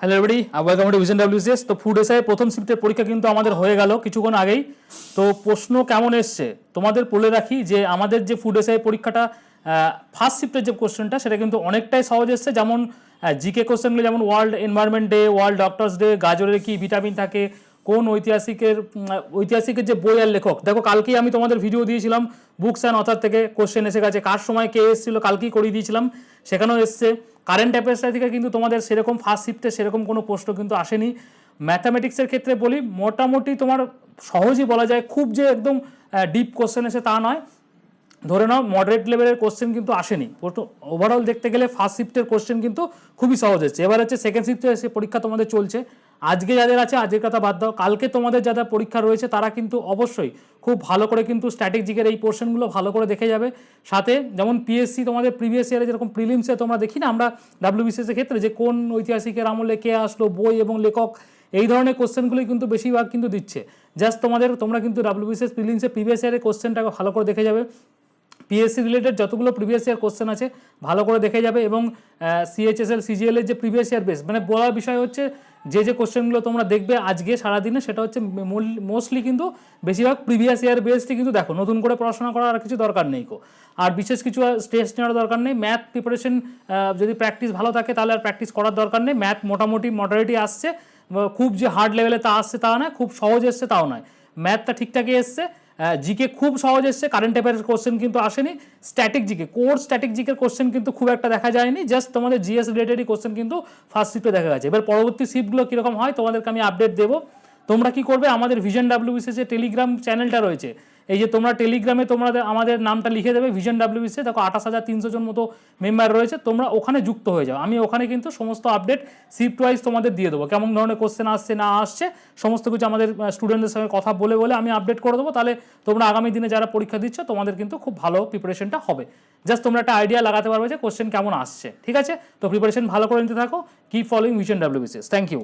Hello every welcome to vision WCS তো food SI প্রথম শিফটের পরীক্ষা কিন্তু আমাদের হয়ে গেল কিছুক্ষণ আগেই। তো প্রশ্ন কেমন এসছে? তোমাদের বলে রাখি যে আমাদের যে ফুড এসআই পরীক্ষাটা ফার্স্ট শিফটের যে কোশ্চেনটা সেটা কিন্তু অনেকটাই সহজ এসছে। যেমন জিকে কোশ্চেনগুলো যেমন world environment day world doctors day গাজরের কি ভিটামিন থাকে কোন ঐতিহাসিকের ঐতিহাসিকের যে বই আর লেখক। দেখো, কালকেই আমি তোমাদের ভিডিও দিয়েছিলাম বুকস অ্যান্ড অথার থেকে কোশ্চেন এসে গেছে, কার সময় কে এসেছিল, কালকেই করিয়ে দিয়েছিলাম, সেখানেও এসছে। কারেন্ট অ্যাফেয়ার্স থেকে কিন্তু তোমাদের সেরকম ফার্স্ট শিফটে সেরকম কোনো প্রশ্ন কিন্তু আসেনি। ম্যাথামেটিক্সের ক্ষেত্রে বলি, মোটামুটি তোমার সহজই বলা যায়, খুব যে একদম ডিপ কোশ্চেন এসে তা নয়। ধরে নাও মডারেট লেভেলের কোশ্চেন কিন্তু আসেনি। ওভারঅল দেখতে গেলে ফার্স্ট শিফটের কোশ্চেন কিন্তু খুবই সহজ হচ্ছে এবার হচ্ছে সেকেন্ড শিফটে এসে পরীক্ষা তোমাদের চলছে। আজকে যাদের আছে, আজকের কথা বাদ দাও। কালকে তোমাদের যাদের পরীক্ষা রয়েছে, তারা কিন্তু অবশ্যই খুব ভালো করে কিন্তু স্ট্র্যাটেজিকের এই পোর্শনগুলো ভালো করে দেখে যাবে। সাথে যেমন পিএসসি তোমাদের প্রিভিয়াস ইয়ারে যেরকম প্রিলিমসে তোমরা দেখি না আমরা ডাব্লিউবিসিএস এর ক্ষেত্রে যে কোন ঐতিহাসিকের আমলে কে আসলো, বই এবং লেখক, এই ধরনের কোশ্চেনগুলোই কিন্তু বেশিরভাগ কিন্তু দিচ্ছে। জাস্ট তোমাদের, তোমরা কিন্তু ডাব্লিউবিসিএস প্রিলিমসে প্রিভিয়াস ইয়ারের কোশ্চেনটাকে ভালো করে দেখে যাবে। পিএসসি রিলেটেড যতগুলো প্রিভিয়াস ইয়ার কোশ্চেন আছে, ভালো করে দেখে যাবে এবং সিএইচএসএল সিজিএল এর যে প্রিভিয়াস ইয়ার বেস মানে বলার বিষয় হচ্ছে যে যে কোশ্চেনগুলো তোমরা দেখবে আজকে সারাদিনে, সেটা হচ্ছে মোস্টলি কিন্তু বেশিরভাগ প্রিভিয়াস ইয়ার বেসটি কিন্তু দেখো, নতুন করে পড়াশোনা করার আর কিছু দরকার নেই কো। আর বিশেষ কিছু স্ট্রেস নেওয়ার দরকার নেই ম্যাথ প্রিপারেশন যদি প্র্যাকটিস ভালো থাকে তাহলে আর প্র্যাকটিস করার দরকার নেই ম্যাথ মোটামুটি মডারেটি আসছে খুব যে হার্ড লেভেলে তা আসছে তা নয়, খুব সহজ এসছে তাও নয়। ম্যাথটা ঠিকঠাকই এসছে জিকে খুব সহজ এসছে কারেন্ট অ্যাফেয়ার্স কোশ্চেন কিন্তু আসেনি। স্ট্যাটিক জিকে কোর স্ট্যাটিক জিকের কোশ্চেন কিন্তু খুব একটা দেখা যায়নি। জাস্ট তোমাদের জিএস রিলেটেডই কোশ্চেন কিন্তু ফার্স্ট শিফটে দেখা গেছে। এবার পরবর্তী শিফটগুলো কীরকম হয়, তোমাদেরকে আমি আপডেট দেবো। তোমরা কি করবে, আমাদের ভিশন ডাব্লিউবিসি যে টেলিগ্রাম চ্যানেলটা রয়েছে। এই যে তোমরা টেলিগ্রামে তোমরা আমাদের নামটা লিখে দেবে ভিশন ডাব্লিউবিসি দেখো আঠাশ হাজার তিনশো জন মতো মেম্বার রয়েছে, তোমরা ওখানে যুক্ত হয়ে যাও। আমি ওখানে কিন্তু সমস্ত আপডেট শিফট ওয়াইজ তোমাদের দিয়ে দেবো। কেমন ধরনের কোশ্চেন আসছে, না আসছে, সমস্ত কিছু আমাদের স্টুডেন্টদের সঙ্গে কথা বলে বলে আমি আপডেট করে দেবো। তাহলে তোমরা আগামী দিনে যারা পরীক্ষা দিচ্ছ, তোমাদের কিন্তু খুব ভালো প্রিপারেশনটা হবে। জাস্ট তোমরা একটা আইডিয়া লাগাতে পারবে যে কোশ্চেন কেমন আসছে, ঠিক আছে? তো প্রিপারেশন ভালো করে নিতে থাকো। কি following vision WBCS thank you